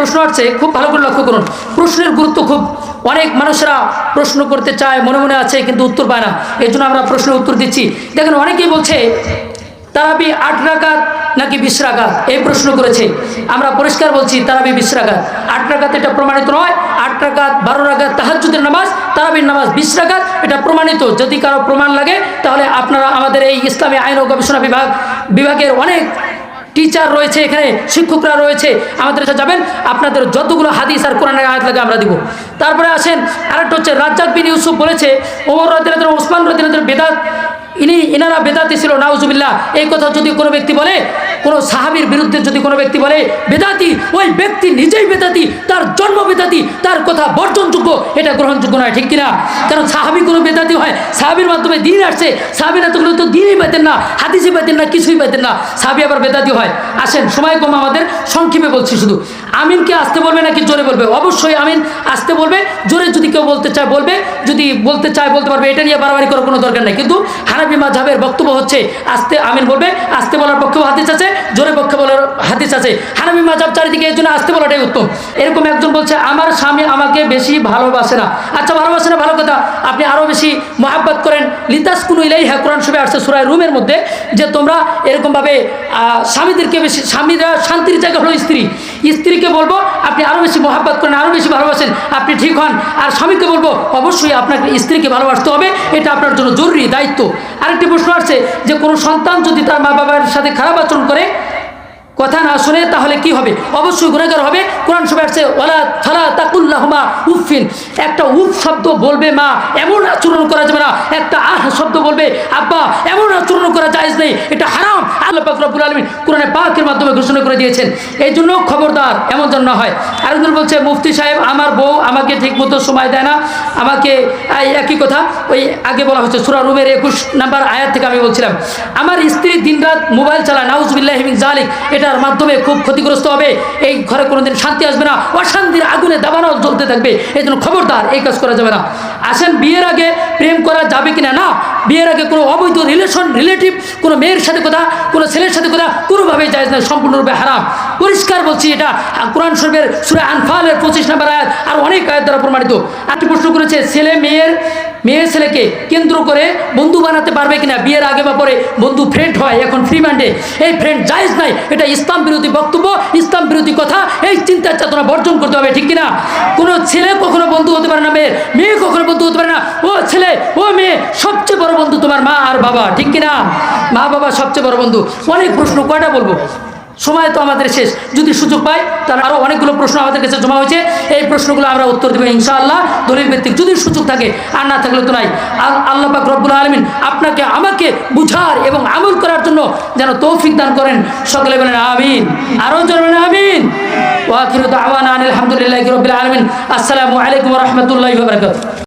প্রশ্ন আসছে খুব ভালো করে লক্ষ্য করুন। প্রশ্নের গুরুত্ব খুব। অনেক মানুষেরা প্রশ্ন করতে চায়, মনে মনে আছে, কিন্তু উত্তর পায় না। এর জন্য আমরা প্রশ্নের উত্তর দিচ্ছি। দেখেন, অনেকেই বলছে, তারাবি আট রাকাত নাকি বিশ এই প্রশ্ন করেছে। আমরা পরিষ্কার বলছি, তারাবি বিশ আট রাকাত এটা প্রমাণিত নয়। আট রাকাত, বারো রাকাত তাহাজুদের নামাজ, তারাবির নামাজ বিশ এটা প্রমাণিত। যদি কারও প্রমাণ লাগে, তাহলে আপনারা আমাদের এই ইসলামী আইন ও গবেষণা বিভাগ বিভাগের অনেক টিচার রয়েছে এখানে, শিক্ষকরা রয়েছে। আমাদের কাছে যাবেন, আপনাদের যতগুলো হাদিস আর কোরআনের আয়াত লাগে আমরা দিব। তারপরে আসেন, আরেকটা হচ্ছে রাজ্জাক বিন ইউসুফ বলেছে, ওমর রাদিন ওসমান রাদিন বেদাত, ইনি, ইনারা বেদাতি ছিল, নাউজুবিল্লাহ। এই কথা যদি কোনো ব্যক্তি বলে কোনো সাহাবির বিরুদ্ধে যদি কোনো ব্যক্তি বলে, বেদাতি, ওই ব্যক্তি নিজেই বেদাতি, তার জন্ম বেদাতি, তার কথা বর্জনযোগ্য, এটা গ্রহণযোগ্য নয়। ঠিক কিনা? কারণ সাহাবি কোনো বেদাতি হয়, সাহাবির মাধ্যমে দিন আসছে, সাহাবির এতগুলো তো দিনই পেতেন না, হাদিসই পেতেন না, কিছুই পেতেন না, সাহাবি আবার বেদাতি হয়। আসেন, সময় কম আমাদের, সংক্ষেপে বলছি শুধু। আমিনকে আসতে বলবে নাকি জোরে বলবে? অবশ্যই আমিন আসতে বলবে, জোরে যদি কেউ বলতে চায় বলবে, যদি বলতে চায় বলতে পারবে, এটা নিয়ে বাড়াবাড়ি করার কোনো দরকার নেই। কিন্তু হানাবি মাঝাবের বক্তব্য হচ্ছে, আসতে আমিন বলবে, আসতে বলার পক্ষেও হাদিস আছে জোরে পক্ষে বলার হাদিস আছে। হানামি মাজাব চারিদিকে এই জন্য আসতে বলাটাই উত্তম। এরকম একজন বলছে, আমার স্বামী আমাকে বেশি ভালোবাসে না। আচ্ছা ভালোবাসে না, ভালো কথা। আপনি আরও বেশি মহাব্বত করেন। লিতাস কুনু ইলাই হ্যাঁ কোরআন সবে আসছে সুরায় রুমের মধ্যে যে তোমরা এরকমভাবে স্বামীদেরকে বেশি, স্বামীরা শান্তির জায়গা হলো স্ত্রী। স্ত্রীকে বলব আপনি আরও বেশি মহাব্বত করেন আরও বেশি ভালোবাসেন, আপনি ঠিক হন। আর স্বামীকে বলব, অবশ্যই আপনাকে স্ত্রীকে ভালোবাসতে হবে, এটা আপনার জন্য জরুরি দায়িত্ব। আরেকটি প্রশ্ন আসছে যে, কোনো সন্তান যদি তার মা বাবার সাথে খারাপ আচরণ করে কথা না শুনে তাহলে কি হবে? অবশ্যই গুণাগার হবে। কোরআন সবাই আসছে ওলা থালা তাকুল্লাহমা উফিন একটা উফ শব্দ বলবে মা, এমন আচরণ করা যাবে না। একটা আহ শব্দ বলবে, আব্বা, এমন আচরণ করা যায় নেই। এটা হারাম। আল্লাহ পাক রব্বুল আলমিন কোরআনে পাকের মাধ্যমে ঘোষণা করে দিয়েছেন। এই জন্য খবরদার, এমন যেন না হয়। আরেকজন বলছে, মুফতি সাহেব, আমার বউ আমাকে ঠিকমতো সময় দেয় না। আমাকে একই কথা, ওই আগে বলা হচ্ছে, সুরা রুমের একুশ নাম্বার আয়াত থেকে আমি বলছিলাম, আমার স্ত্রী দিনরাত মোবাইল চালায়, নাউজবিল্লাহ জালিক এটার মাধ্যমে খুব ক্ষতিগ্রস্ত হবে। এই ঘরে কোনোদিন শান্তি আসবে না। অশান্তির আগুনে দাবানো জ্বলতে থাকবে। এই জন্য খবরদার, এই কাজ করা যাবে না। আসেন, বিয়ের আগে প্রেম করা যাবে কিনা? না। বিয়ের আগে কোনো অবৈধ রিলেশন রিলেটিভ কোনো মেয়ের সাথে কথা, কোনো ছেলের সাথে কথা কোনোভাবেই যায় না, সম্পূর্ণরূপে হারাম। পরিষ্কার বলছি এটা। কোরআন শরীফের সুরে আনফালের পঁচিশ নম্বর আয়াত, আর অনেক আয়াত দ্বারা প্রমাণিত। একটি প্রশ্ন করেছে, ছেলে, মেয়ের মেয়ে ছেলেকে কেন্দ্র করে বন্ধু বানাতে পারবে কিনা? বিয়ের আগে বা পরে বন্ধু ফ্রেন্ড হয়, এখন ফ্রি মাইন্ডে এই ফ্রেন্ড জায়েজ নাই, এটা ইসলাম বিরোধী বক্তব্য, ইসলাম বিরোধী কথা, এই চিন্তার চেতনা বর্জন করতে হবে, ঠিক কিনা? কোনো ছেলে কখনো বন্ধু হতে পারে না, মেয়ের। মেয়ে কখনো বন্ধু হতে পারে না। ও ছেলে, ও মেয়ে, সবচেয়ে বড় বন্ধু তোমার মা আর বাবা, ঠিক কিনা? মা বাবা সবচেয়ে বড় বন্ধু। অনেক প্রশ্ন, কয়টা বলব? সময় তো আমাদের শেষ। যদি সুযোগ পাই, তাহলে আরও অনেকগুলো প্রশ্ন আমাদের কাছে জমা হয়েছে। এই প্রশ্নগুলো আমরা উত্তর দেবো ইনশাআল্লাহ। দলিল ভিত্তিক যদি সুযোগ থাকে, আর না থাকলে তো নাই। আল- আল্লাহ পাক রব্বুল আলমিন আপনাকে, আমাকে বুঝার এবং আমল করার জন্য যেন তৌফিক দান করেন। সকলে বলেন আমিন। আরও জন আমিন। ওয়াকিরুদ আওয়ান আলহামদুলিল্লাহ রবিল আলমিন। আসসালামু আলাইকুম রহমতুল্লাহ